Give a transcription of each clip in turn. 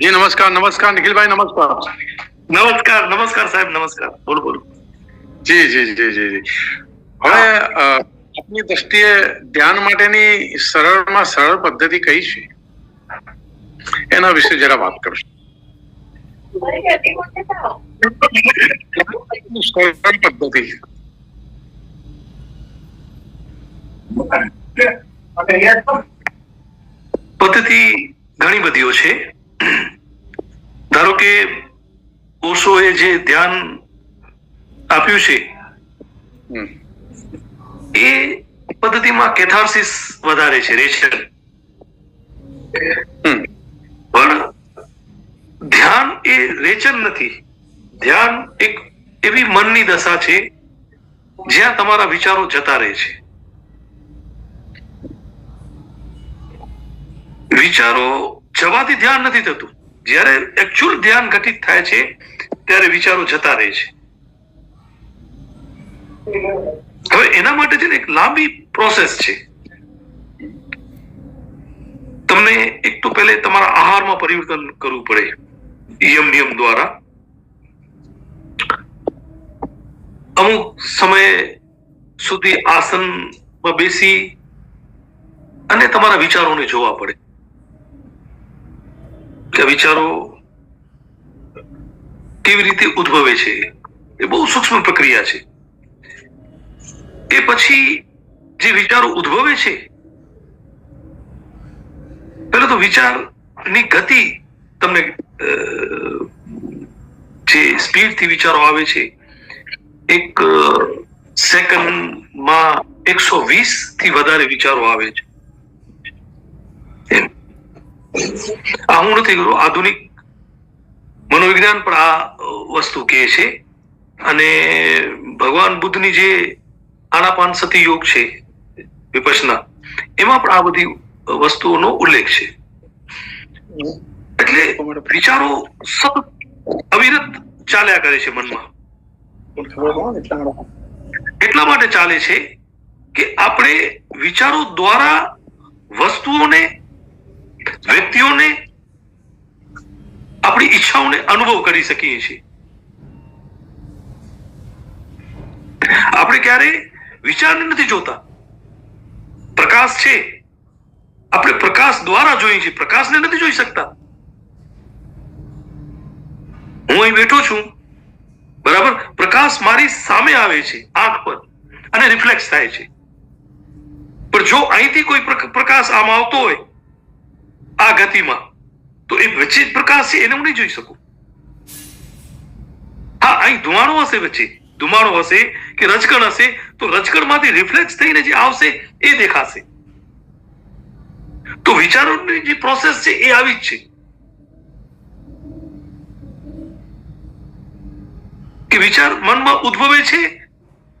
જી નમસ્કાર નમસ્કાર નિખિલભાઈ નમસ્કાર. નમસ્કાર નમસ્કાર સાહેબ નમસ્કાર. બોલો બોલો. જી જી જી જી જી. હવે આપની દ્રષ્ટિએ ધ્યાન માટેની સરળમાં સરળ પદ્ધતિ કઈ છે? એના વિશે જરા વાત કરશો. સરળ પદ્ધતિ. પદ્ધતિ ઘણી બધીઓ છે. ધારો કે ઓશોએ જે ધ્યાન આપ્યું છે એ પદ્ધતિમાં કેથાર્સિસ વધારે છે રેચલ પણ ધ્યાન એ રેચન નથી. ધ્યાન એક એવી મનની દશા છે જ્યાં તમારા વિચારો જતા રહે છે. વિચારો જવાથી ધ્યાન નથી થતું. જ્યારે એકચ્યુઅલ ધ્યાન ઘટિત થાય છે, ત્યારે વિચારો જતા રહે છે. હવે એના માટે છે ને એક લાંબી પ્રોસેસ છે. તમને એક તો પહેલે તમારા આહારમાં પરિવર્તન કરવું પડે યમ નિયમ દ્વારા. અમુક સમય સુધી આસનમાં બેસી અને તમારા વિચારોને જોવા પડે. કે વિચારો કેવી રીતે ઉદ્ભવે છે એ બહુ સૂક્ષ્મ પ્રક્રિયા છે એ પછી જે વિચારો ઉદ્ભવે છે પેલા તો વિચારની ગતિ તમને જે સ્પીડથી વિચારો આવે છે, એક સેકન્ડમાં એકસો વીસથી વધારે વિચારો આવે છે. આ હું નથી કહેતો, આધુનિક મનોવિજ્ઞાન પણ આ વસ્તુ કહે છે. અને ભગવાન બુદ્ધની જે આનાપાન સતી યોગ છે વિપસના એમાં પણ આ બધી વસ્તુઓનો ઉલ્લેખ છે. એટલે વિચારો સતત અવિરત ચાલ્યા કરે છે મનમાં. એટલા માટે ચાલે છે કે આપણે વિચારો દ્વારા વસ્તુઓને વ્યક્તિઓને આપણી ઈચ્છાઓને અનુભવ કરી શકીએ છીએ. આપણે ક્યારે વિચારને નથી જોતા. પ્રકાશ છે. આપણે પ્રકાશ દ્વારા જોઈએ છીએ. પ્રકાશને નથી જોઈ શકતા. હું અહીં બેઠો છું. બરાબર? પ્રકાશ મારી સામે આવે છે, આંખ પર, અને રિફ્લેક્સ થાય છે. પણ જો અહીંથી કોઈ પ્રક- પ્રકાશ આમ આવતો હોય ગતિમાં તો એ વચ્ચે પ્રકાશ છે એને હું નહીં જોઈ શકું. હા, અહીં ધુમાડો હશે વચ્ચે. ધુમાડો હશે કે રજકણ હશે, તો રજકણમાંથી રિફ્લેક્સ થઈને જે આવશે એ દેખાશે. તો વિચારોની જે પ્રોસેસ છે એ આવી જ છે. કે વિચાર મનમાં ઉદ્ભવે છે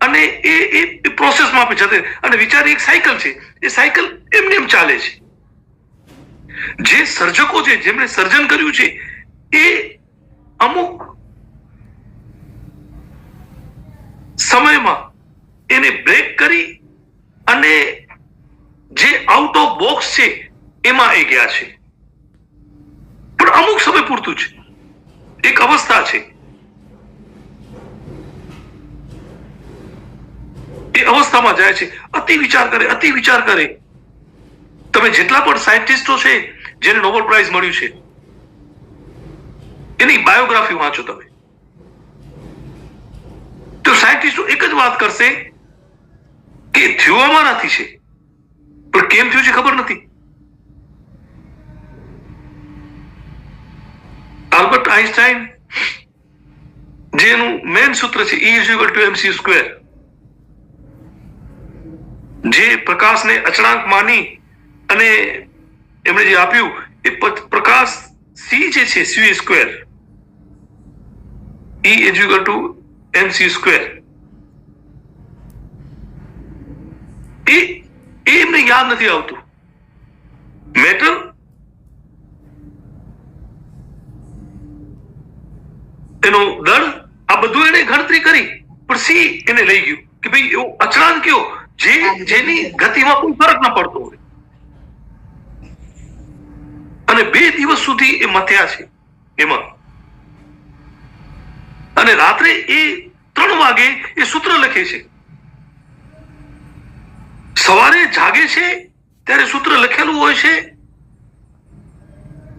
અને એ એ પ્રોસેસમાં આપણે જતે. અને વિચાર એક સાયકલ છે. એ સાયકલ એમને એમ ચાલે છે. જે સર્જકો છે, જેમણે સર્જન કર્યું છે, એ અમુક સમયમાં એને બ્રેક કરી અને જે આઉટ ઓફ બોક્સ છે, એમાં એ ગયા છે. પણ અમુક સમય પૂરતું છે. એક અવસ્થા છે. એ અવસ્થામાં જાય છે. અતિ વિચાર કરે, અતિ વિચાર કરે. તમે જેટલા પણ સાયન્ટિસ્ટો છે, જેને નોબેલ પ્રાઇઝ મળ્યું છે, એની બાયોગ્રાફી વાંચો તમે. તો સાયન્ટિસ્ટો એક જ વાત કરશે કે થયું નથી છે. પણ કેમ થયું છે ખબર નથી. આલ્બર્ટ આઇન્સ્ટાઈન જેનું મેન સૂત્ર છે E equal to MC square જે પ્રકાશને અચળાંક માની અને એમણે જે આપ્યું એ પ્રકાશ સી જે છે C square. E is to M C square એ એ એમને યાદ નથી આવતું. મેટર? એનો દળ? આ બધું એને ગણતરી કરી પણ સી એને લઈ ગયું. કે ભાઈ એવો અચળાંક કયો? જે જેની ગતિમાં કોઈ ફરક ન પડતો હોય. અને બે દિવસ સુધી એ મથ્યા છે એમાં. અને રાત્રે એ ત્રણ વાગે એ સૂત્ર લખે છે. સવારે જાગે છે, ત્યારે સૂત્ર લખેલું હોય છે.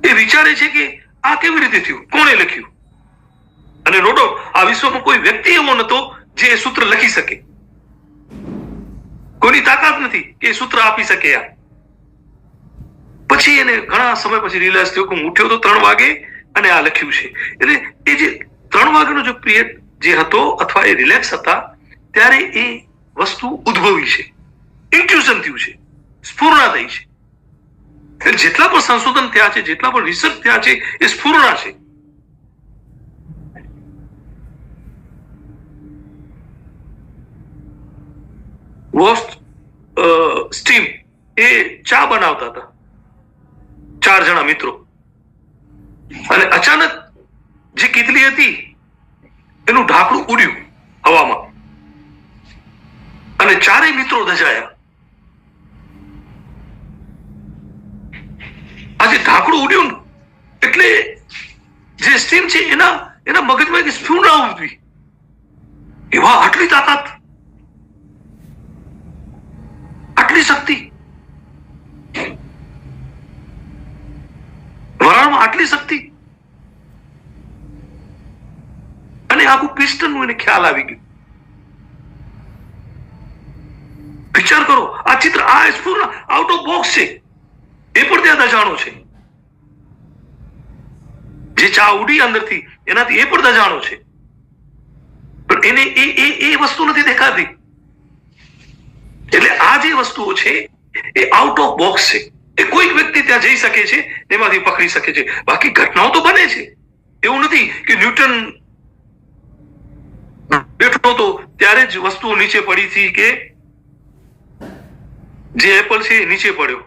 એ વિચારે છે કે આ કેવી રીતે થયું? કોણે લખ્યું? અને નો ડાઉટ આ વિશ્વમાં કોઈ વ્યક્તિ એવો નતો જે સૂત્ર લખી શકે. કોઈની તાકાત નથી કે સૂત્ર આપી શકે આ. પછી એને ઘણા સમય પછી રિયલાઇઝ થયું કે હું ઉઠ્યો તો ત્રણ વાગે અને આ લખ્યું છે. એટલે એ જે ત્રણ વાગ્યાનો જો પિરિયડ જે હતો અથવા એ રિલેક્સ હતા, ત્યારે એ વસ્તુ ઉદ્ભવી છે. ઇન્ટ્યુશન થયું છે. સ્ફૂર્ણા થઈ છે. જેટલા પણ સંશોધન થયા છે, જેટલા પણ રિસર્ચ થયા છે, એ સ્ફૂર્ણા છે. વોસ્ટ સ્ટીમ એ ચા બનાવતા હતા. ચાર જણા મિત્રો. અને અચાનક જે કીટલી હતી, એનું ઢાંકણું ઉડ્યું હવામાં. અને ચારેય મિત્રો દજાયા આજે ઢાંકણું ઉડ્યું ને, એટલે જે સ્ટીમ છે, એના એના મગજમાં એક સ્ફૂર્ણા ઉઠવી એવા આટલી તાકાત, આટલી શક્તિ વરાળમાં આટલી શક્તિ? અને આખું પિસ્ટનનું એને ખ્યાલ આવી ગયો. વિચાર કરો, આ ચિત્ર આ સ્ફૂર્ણ આઉટ ઓફ બોક્સ છે. એ પણ ત્યાં દજાણો છે. જે ચા ઉડી અંદરથી, એનાથી એ પણ દજાણો છે. પણ એને એ એ એ વસ્તુ નથી દેખાતી. એટલે આ જે વસ્તુઓ છે, એ આઉટ ઓફ બોક્સ છે. એ કોઈક વ્યક્તિ ત્યાં જઈ શકે છે એમાંથી પકડી શકે છે. બાકી ઘટનાઓ તો બને છે. એવું નથી કે ન્યૂટન બેઠો તો ત્યારે જ વસ્તુઓ નીચે પડી હતી કે જે એપલ છે એ નીચે પડ્યો.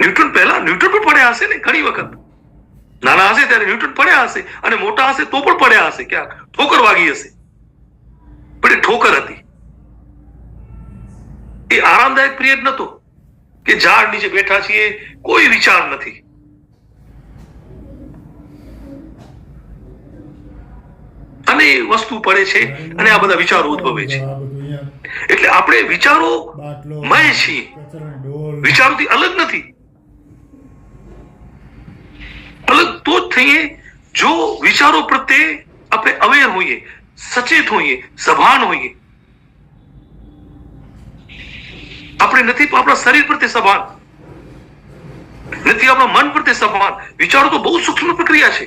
ન્યૂટન પહેલા, ન્યૂટન પણ પડ્યા હશે ને ઘણી વખત. નાના હશે ત્યારે ન્યૂટન પડ્યા હશે અને મોટા હશે તો પણ પડ્યા હશે ક્યાંક. ઠોકર વાગી હશે. પણ એ ઠોકર હતી. એ આરામદાયક પિરિયડ નતો કે ઝાડ નીચે બેઠા છીએ, કોઈ વિચાર નથી. અને એ વસ્તુ પડે છે અને આ બધા વિચારો ઉદ્ભવે છે. એટલે આપણે વિચારો મય છીએ. વિચારોથી અલગ નથી. અલગ તો જ થઈએ, જો વિચારો પ્રત્યે આપણે અવેર હોઈએ, સચેત હોઈએ, સભાન હોઈએ આપણે નથી આપણા શરીર પ્રત્યે સભાન. નથી, આપણા મન પ્રત્યે સભાન. વિચારો તો બહુ સૂક્ષ્મ પ્રક્રિયા છે.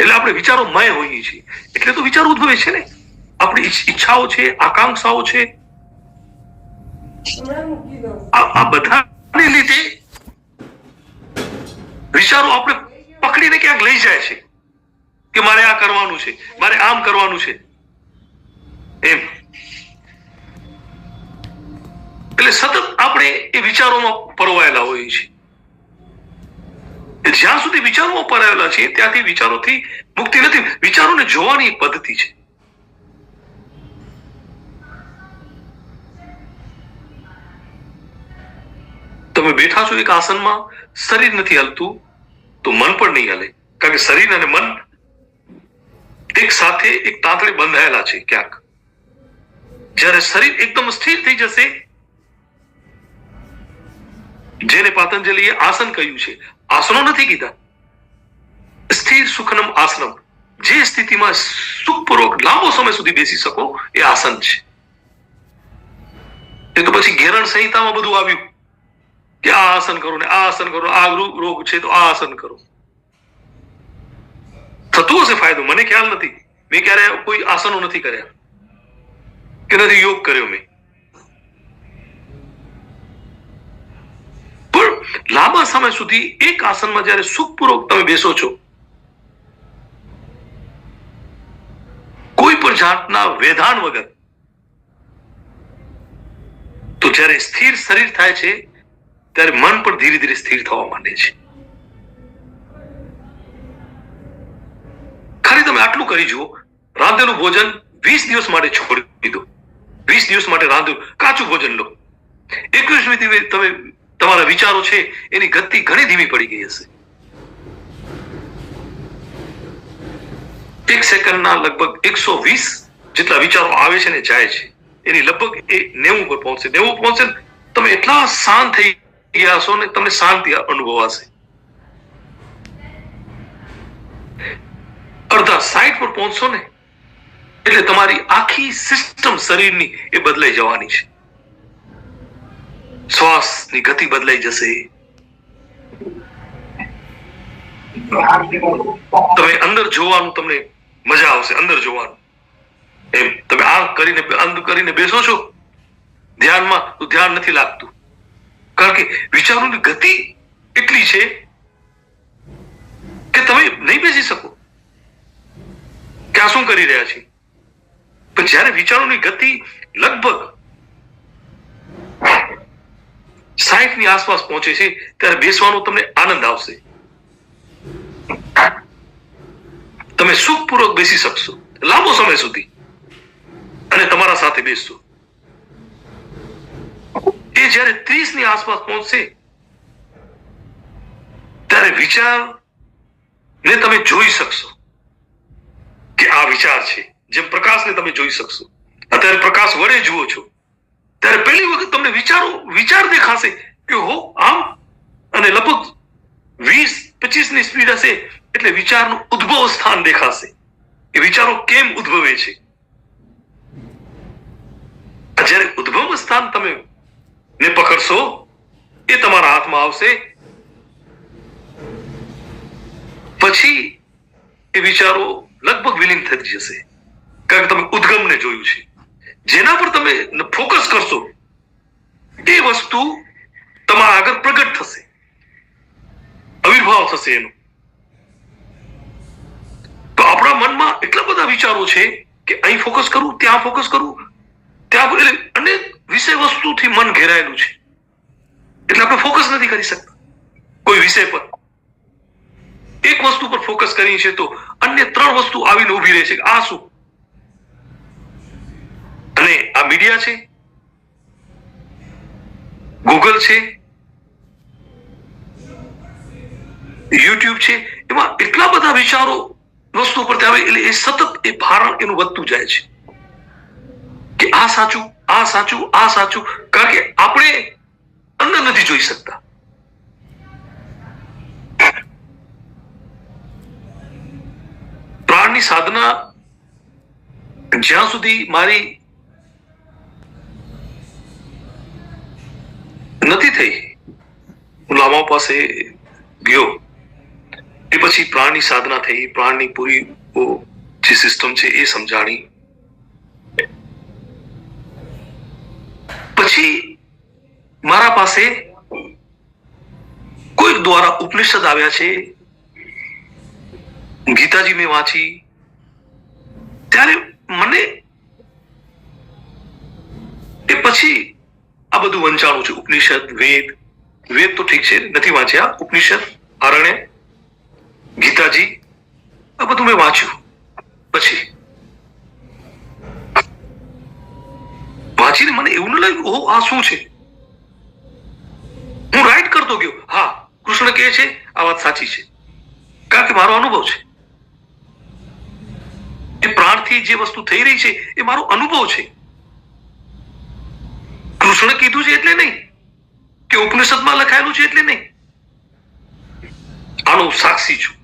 એટલે આપણે વિચારો મય હોઈએ છીએ. એટલે તો વિચાર ઉદ્ભવે છે ને. આપણી ઈચ્છાઓ છે, આકાંક્ષાઓ છે. આ બધાને લીધે વિચારો આપણે પકડીને ક્યાંક લઈ જાય છે. કે મારે આ કરવાનું છે, મારે આમ કરવાનું છે. એમ. એટલે સતત આપણે એ વિચારોમાં પરવાયેલા હોઈએ છીએ. જ્યાં સુધી વિચારોમાં પરાયેલા છીએ, ત્યાંથી વિચારોથી મુક્તિ નથી. વિચારોને જોવાની પદ્ધતિ છે. તમે બેઠા છો એક આસનમાં, શરીર નથી હલતું, તો મન પણ નહીં હલે. કારણ કે શરીર અને મન એક સાથે એક તાંતણે બંધાયેલા છે ક્યાંક. જ્યારે શરીર એકદમ સ્થિર થઈ જશે જેને પાતંજલિએ આસન કહ્યું છે. આસનો નથી કીધા. સ્થિર સુખનમ આસનમ. જે સ્થિતિમાં સુખપૂર્વક લાંબો સમય સુધી બેસી શકો એ આસન છે. એ તો પછી ઘેરણ સંહિતામાં બધું આવ્યું. કે આ આસન કરો ને આ આસન કરો, આ રોગ છે તો આ આસન કરો. થતું હશે ફાયદો? મને ખ્યાલ નથી. મેં ક્યારે કોઈ આસનો નથી કર્યા. કે નથી યોગ કર્યો મેં પણ લાંબા સમય સુધી એક આસનમાં જ્યારે સુખપૂર્વક તમે બેસો છો, કોઈ પણ જાતના વેધાન વગર, તો જ્યારે સ્થિર શરીર થાય છે, ત્યારે મન પણ ધીરે ધીરે સ્થિર થવા માંડે છે. ખાલી તમે આટલું કરી જુઓ, રાંધેલું ભોજન વીસ દિવસ માટે છોડી દીધું વીસ દિવસ માટે રાંધ્યું કાચું ભોજન લો. એકવીસમી તમે તમે તમારા વિચારો છે, એની ગતિ ઘણી ધીમી પડી ગઈ હશે. એક સેકન્ડના લગભગ એકસો વીસ જેટલા વિચારો આવે છે ને જાય છે. એની લગભગ એ નેવું પર પહોંચશે. નેવું પહોંચશે તમે એટલા શાંત થઈ ગયા હશો ને તમને શાંતિ અનુભવાશે. અડધા સાઈઠ પર પહોંચશો ને, એટલે તમારી આખી સિસ્ટમ શરીરની એ બદલાઈ જવાની છે. શ્વાસની ગતિ બદલાઈ જશે. તમે અંદર જોવાનું તમને મજા આવશે, અંદર જોવાનું. એમ, તમે આ કરીને અંધ કરીને બેસો છો. ધ્યાનમાં તો ધ્યાન નથી લાગતું. કારણ કે વિચારોની ગતિ એટલી છે કે તમે નહીં બેસી શકો. કે આ શું કરી રહ્યા છે? પણ જ્યારે વિચારોની ગતિ લગભગ સાહીઠની આસપાસ પહોંચે છે, ત્યારે બેસવાનો તમને આનંદ આવશે. તમે સુખપૂર્વક બેસી શકશો. લાંબો સમય સુધી. અને તમારા સાથે બેસશો એ જ્યારે ત્રીસની આસપાસ પહોંચશે, ત્યારે વિચાર ને તમે જોઈ શકશો કે આ વિચાર છે, જેમ પ્રકાશને તમે જોઈ શકશો. અત્યારે પ્રકાશ વડે જુઓ છો. ત્યારે પહેલી વખત તમને વિચારો, વિચાર દેખાશે કે હો, આમ? અને લગભગ વીસ પચીસની સ્પીડ હશે એટલે વિચારનું ઉદ્ભવ સ્થાન દેખાશે. એ વિચારો કેમ ઉદ્ભવે છે? જ્યારે ઉદ્ભવ સ્થાન તમે ને પકડશો, એ તમારા હાથમાં આવશે. પછી એ વિચારો લગભગ વિલીન થઈ જશે. કારણ કે તમે ઉદ્ગમને જોઈ જેના પર તમે ફોકસ કરશો એ વસ્તુ તમારા આગળ પ્રગટ થશે. આવિર્ભાવ થશે એનો. તો આપણા મનમાં એટલા બધા વિચારો છે કે અહીં ફોકસ કરું, ત્યાં ફોકસ કરું, ત્યાં એટલે અનેક વિષય વસ્તુથી મન ઘેરાયેલું છે. એટલે આપણે ફોકસ નથી કરી શકતા. કોઈ વિષય પર. એક વસ્તુ પર ફોકસ કરીએ છીએ તો અન્ય ત્રણ વસ્તુ આવીને ઊભી રહે છે આ શું? અને આ મીડિયા છે? ગૂગલ છે? યુટ્યુબ છે? એમાં એટલા બધા વિચારો વસ્તુ પર આવે, એટલે એ સતત એ ભારણ એનું વધતું જાય છે. કે આ સાચું આ સાચું આ સાચું. કારણ કે આપણે અંદર નથી જોઈ શકતા. પ્રાણની સાધના જ્યાં સુધી મારી નથી થઈ. હું લામા પાસે ગયો. એ પછી પ્રાણની સાધના થઈ. પ્રાણની પૂરી જે સિસ્ટમ છે એ સમજાણી. પછી મારા પાસે કોઈક દ્વારા ઉપનિષદ આવ્યા છે. ગીતાજી મેં વાંચી. ત્યારે મને એ પછી બધું વંચાણું છે. ઉપનિષદ, વેદ વેદ તો ઠીક છે, નથી વાંચ્યા. ઉપનિષદ, આરણ્ય, ગીતાજી, આ બધું મેં વાંચ્યું. પછી વાંચીને મને એવું લાગ્યું, ઓહો, આ શું છે? હું રાઈટ કરતો ગયો. હા, કૃષ્ણ કહે છે, આ વાત સાચી છે. કારણ કે મારો અનુભવ છે. એ પ્રાણથી જે વસ્તુ થઈ રહી છે, એ મારો અનુભવ છે. કૃષ્ણ કીધું છે એટલે નહીં? કે ઉપનિષદમાં લખાયેલું છે એટલે નહીં? આનો સાક્ષી છું.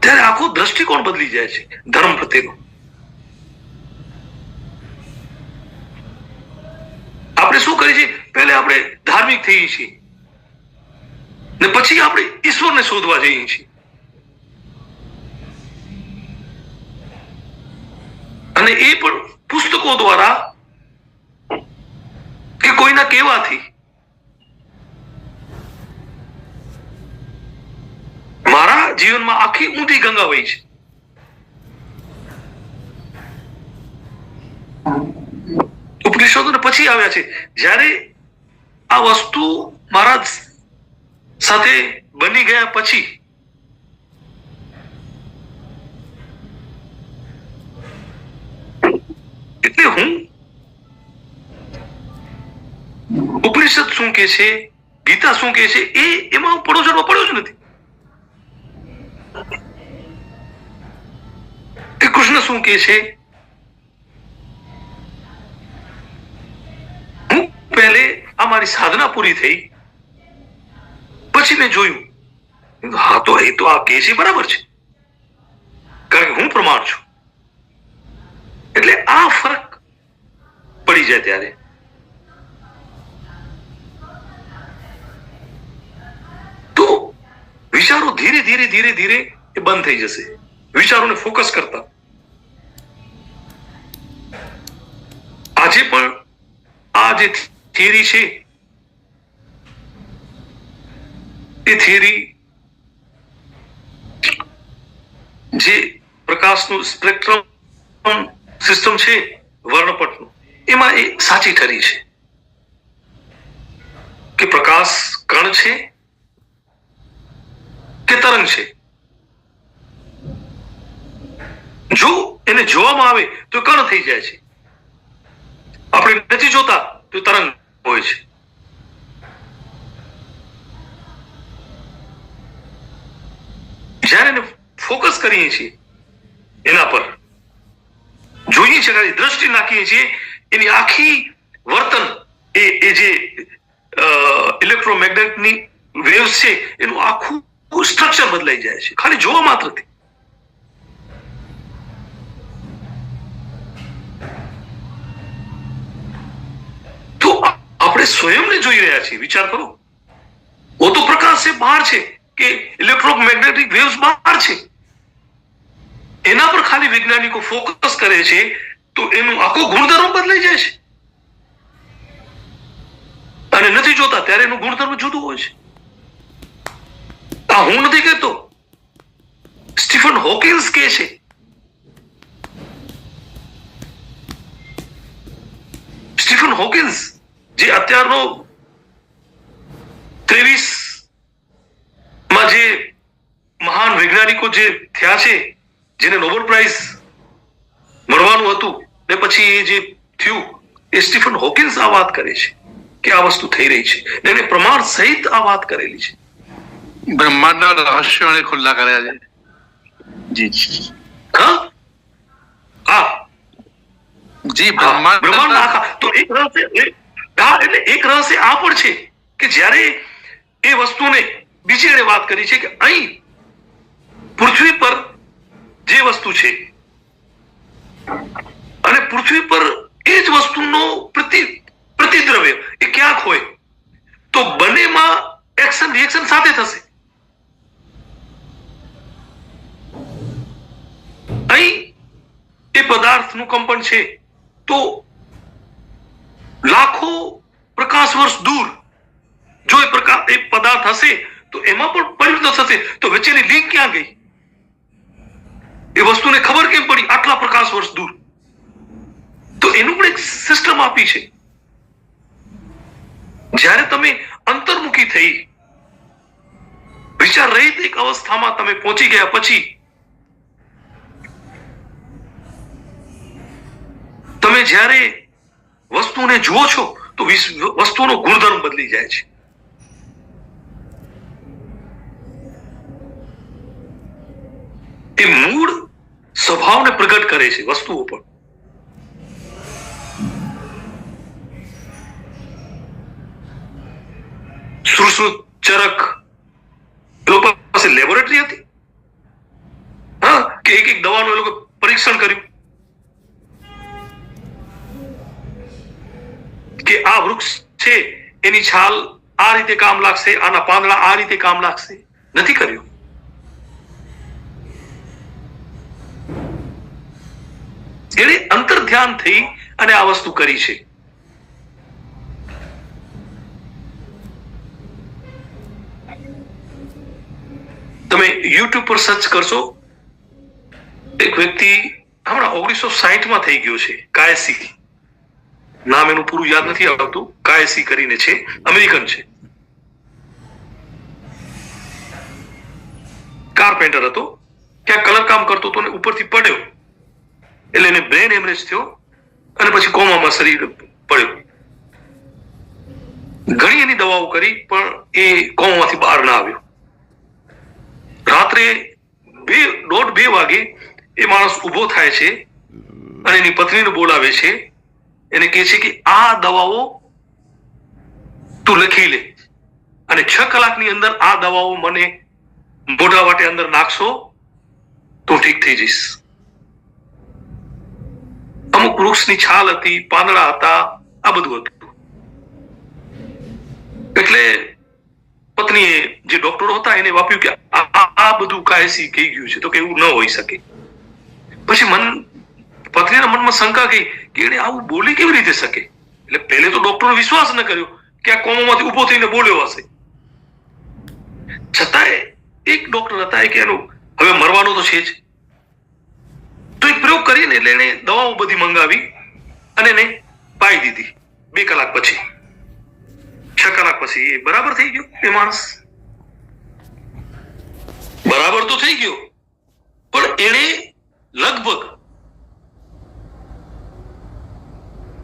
ત્યારે આખો દ્રષ્ટિકોણ બદલી જાય છે, ધર્મ પ્રત્યેનો. આપણે શું કરીએ છીએ? પહેલે આપણે ધાર્મિક થઈએ છીએ. ને પછી આપણે ઈશ્વરને શોધવા જઈએ છીએ. અને એ પણ પુસ્તકો દ્વારા કે કોઈના કહેવાથી મારા જીવનમાં આખી ઊંધી ગંગા વહી છે. ઉપનિષદો પછી આવ્યા છે. જ્યારે આ વસ્તુ મારા સાથે બની ગયા પછી એટલે હું ઉપનિષદ શું કે છે ગીતા શું કે છે એ એમાં હું પડોશરમાં પડ્યો જ નથી કે કૃષ્ણ શું કે છે હું પહેલે આ મારી સાધના પૂરી થઈ પછી મેં જોયું હા તો એ તો આ કે છે બરાબર છે કારણ કે હું પ્રમાણ છું એટલે આ ફરક પડી જાય ત્યારે. તો વિચારો ધીરે ધીરે ધીરે ધીરે એ બંધ થઈ જશે. વિચારોને ફોકસ કરતા. આજે પણ આ જે થિયરી છે, એ થિયરી જે પ્રકાશનું સ્પેક્ટ્રમ સિસ્ટમ છે વર્ણપટનું. એમાં એ સાચી ઠરી છે. કે પ્રકાશ કણ છે કે તરંગ છે? જો એને જોવામાં આવે તો કણ થઈ જાય છે. આપણે નથી જોતા તો તરંગ હોય છે. જ્યારે એને ફોકસ કરીએ છીએ એના પર જોઈએ છીએ ખાલી દ્રષ્ટિ નાખીએ છીએ, એની આખી વર્તન એ એ જે ઇલેક્ટ્રોમેગ્નેટની વેવ છે, એનું આખું સ્ટ્રક્ચર બદલાઈ જાય છે. ખાલી જોવા માત્રથી તો આપણે સ્વયંને જોઈ રહ્યા છીએ. વિચાર કરો. ઓ તો પ્રકાશ છે બહાર છે, કે ઇલેક્ટ્રોમેગ્નેટિક વેવ્સ બહાર છે. એના પર ખાલી વૈજ્ઞાનિકો ફોકસ કરે છે, તો એનું આખો ગુણધર્મ બદલાઈ જાય છે. અને નથી જોતા ત્યારે એનું ગુણધર્મ જુદું હોય છે. આ હું નથી કહેતો. સ્ટીફન હોકિન્સ કહે છે. સ્ટીફન હોકિન્સ જે અત્યારનો ત્રેવીસમાં જે મહાન વૈજ્ઞાનિકો જે થયા છે જેને નોબેલ પ્રાઇઝ મળવાનું હતું ને પછી એ જે થયું એ સ્ટીફન હોકિન્સ આ વાત કરે છે કે આ વસ્તુ થઈ રહી છે ને એને પ્રમાણ સહિત આ વાત કરેલી છે. બ્રહ્માંડના રહસ્યો ખુલ્લા કર્યા છે. જી જી. હા? હા. જી બ્રહ્માંડ આખા તો એક રહસ્ય એટલે એક રહસ્ય આ પણ છે કે જ્યારે એ વસ્તુને બીજી એણે વાત કરી છે કે અહીં પૃથ્વી વસ્તુ છે. અને પૃથ્વી પર એ જ વસ્તુનો પ્રતિ, પ્રતિદ્રવ્ય એ ક્યાંક હોય, તો બંનેમાં એક્શન રિએક્શન સાથે થશે. અહીં એ પદાર્થનું કંપન છે, તો લાખો પ્રકાશ વર્ષ દૂર જો એ પ્રકાશ એ પદાર્થ હશે, તો એમાં પણ પરિવર્તન થશે. તો વચ્ચેની લિંક ક્યાં ગઈ? એ વસ્તુને ખબર કેમ પડી? આટલા પ્રકાશ વર્ષ દૂર. તો એનું પણ એક સિસ્ટમ આપી છે. જ્યારે તમે અંતર્મુખી થઈ વિચાર રહિત એક અવસ્થામાં તમે પહોંચી ગયા પછી તમે જ્યારે વસ્તુને જુઓ છો તો વિસ- વસ્તુનો ગુણધર્મ બદલી જાય છે. એ મૂળ સ્વભાવને પ્રગટ કરે છે વસ્તુઓ પણ સુશ્રુત ચરક લોકો પાસે લેબોરેટરી હતી? હા, કે એક એક દવાનું એ લોકો પરીક્ષણ કર્યું? કે આ વૃક્ષ છે, એની છાલ આ રીતે કામ લાગશે, આના પાંદડા આ રીતે કામ લાગશે? નથી કર્યું? એણે અંતર ધ્યાન થઈ અને આ વસ્તુ કરી છે. તમે યુટ્યુબ પર સર્ચ કરશો. એક વ્યક્તિ હમણાં ઓગણીસો માં થઈ ગયો છે, કાયસી. નામ એનું પૂરું યાદ નથી આવતું. કાયસી કરીને છે, અમેરિકન છે. કારપેન્ટર હતો. ક્યાં કલર કામ કરતો હતો ને ઉપરથી પડ્યો. એટલે એને બ્રેન હેમરેજ થયો અને પછી કોમામાં શરીર પડ્યો. ઘણી એની દવાઓ કરી, પણ એ કોમામાંથી બહાર ના આવ્યો. રાત્રે બે, દોઢ બે વાગે એ માણસ ઊભો થાય છે અને એની પત્નીને બોલાવે છે. એને કહે છે કે આ દવાઓ તું લખી લે. અને છ કલાકની અંદર આ દવાઓ મને મોઢા વાટે અંદર નાખશો, તો ઠીક થઈ જઈશ. અમુક વૃક્ષની છાલ હતી, પાંદડા હતા, આ બધું હતું. એટલે પત્નીએ જે ડોક્ટરો હતા એને વાપ્યું કે આ બધું કાયસી કહી ગયું છે, તો કે એવું ન હોઈ શકે. પછી મન પત્નીના મનમાં શંકા ગઈ કે એને આવું બોલી કેવી રીતે શકે? એટલે પહેલે તો ડોક્ટરો વિશ્વાસ ન કર્યો કે આ કોમામાંથી ઊભો થઈને બોલ્યો હશે. છતાંય એક ડોક્ટર હતા કે એનું, હવે મરવાનો તો છે જ. પ્રયોગ કરીને એટલે એને દવાઓ બધી મંગાવી અને એને પાઈ દીધી. બે કલાક પછી. છ કલાક પછી એ બરાબર થઈ ગયો એ માણસ? બરાબર તો થઈ ગયો. પણ એણે લગભગ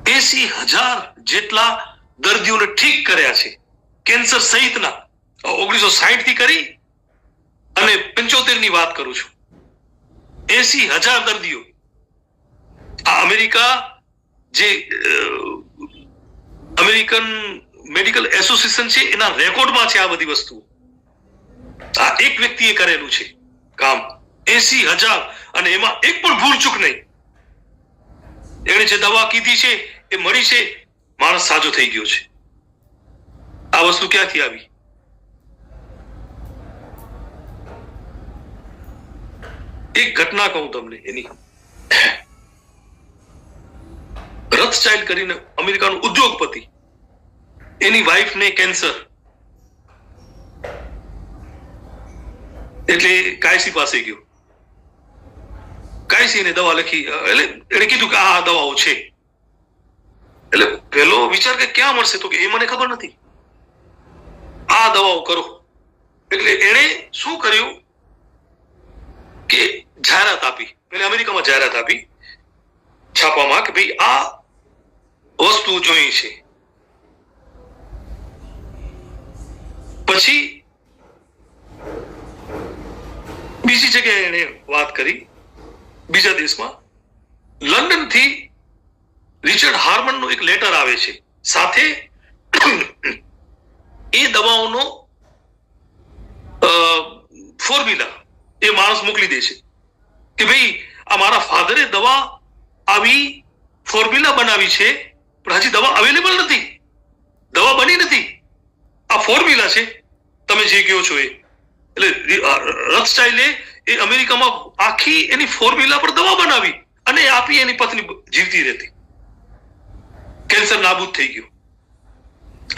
એસી હજાર જેટલા દર્દીઓને ઠીક કર્યા છે. કેન્સર સહિતના. ઓગણીસો સાહીઠથી કરી અને પંચોતેરની વાત કરું છું. એસી હજાર દર્દીઓ આ અમેરિકા જે અમેરિકન મેડિકલ એસોસિએશન છે, એના રેકોર્ડમાં છે આ બધી વસ્તુઓ. આ એક વ્યક્તિએ કરેલું છે કામ. એસી હજાર અને એમાં એક પણ ભૂલચૂક નહીં. એણે જે દવા કીધી છે, એ મળી છે, માણસ સાજો થઈ ગયો છે. આ વસ્તુ ક્યાંથી આવી? એક ઘટના કહું તમને એની. રથચાઇલ્ડ કરીને અમેરિકાનો ઉદ્યોગપતિ, એની વાઈફને કેન્સર એટલે કાયસી પાસે ગયો. કાયસી એને દવા લખી એટલે એને કીધું કે આ દવાઓ છે. એટલે પેલો વિચાર કે ક્યાં મળશે તો કે એ મને ખબર નથી. આ દવાઓ કરો. એટલે એણે શું કર્યું કે જાહેરાત આપી. પેલે અમેરિકામાં જાહેરાત આપી. છાપામાં કે ભાઈ આ વસ્તુ જોઈ છે. પછી બીજી જગ્યાએ એણે વાત કરી, બીજા દેશમાં. લંડનથી રિચર્ડ હાર્મન નો એક લેટર આવે છે. સાથે એ દવાઓનો ફોર્મ્યુલા એ માણસ મોકલી દે છે કે ભાઈ આ મારા ફાધરે દવા આવી ફોર્મ્યુલા બનાવી છે પણ હજી દવા અવેલેબલ નથી. દવા બની નથી. આ ફોર્મ્યુલા છે. તમે જે કહો છો એ. એટલે રથસ્ટાઇલે એ અમેરિકામાં આખી એની ફોર્મ્યુલા પર દવા બનાવી અને આપી એની પત્ની જીવતી રહેતી. કેન્સર નાબૂદ થઈ ગયું.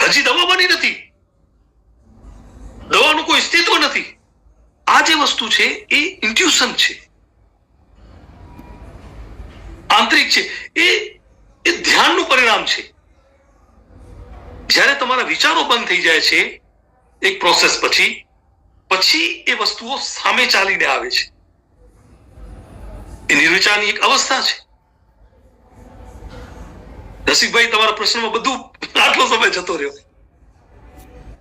હજી દવા બની નથી. દવાનું કોઈ અસ્તિત્વ નથી. આ જે વસ્તુ છે એ ઇન્ટ્યુશન છે. આંતરિક છે. એ એ ધ્યાનનું પરિણામ છે. જ્યારે તમારા વિચારો બંધ થઈ જાય છે, એક પ્રોસેસ પછી પછી એ વસ્તુઓ સામે ચાલીને આવે છે. એ નિર્વિચારની એક અવસ્થા છે. રસિકભાઈ, તમારા પ્રશ્નમાં બધું આટલો સમય જતો રહ્યો.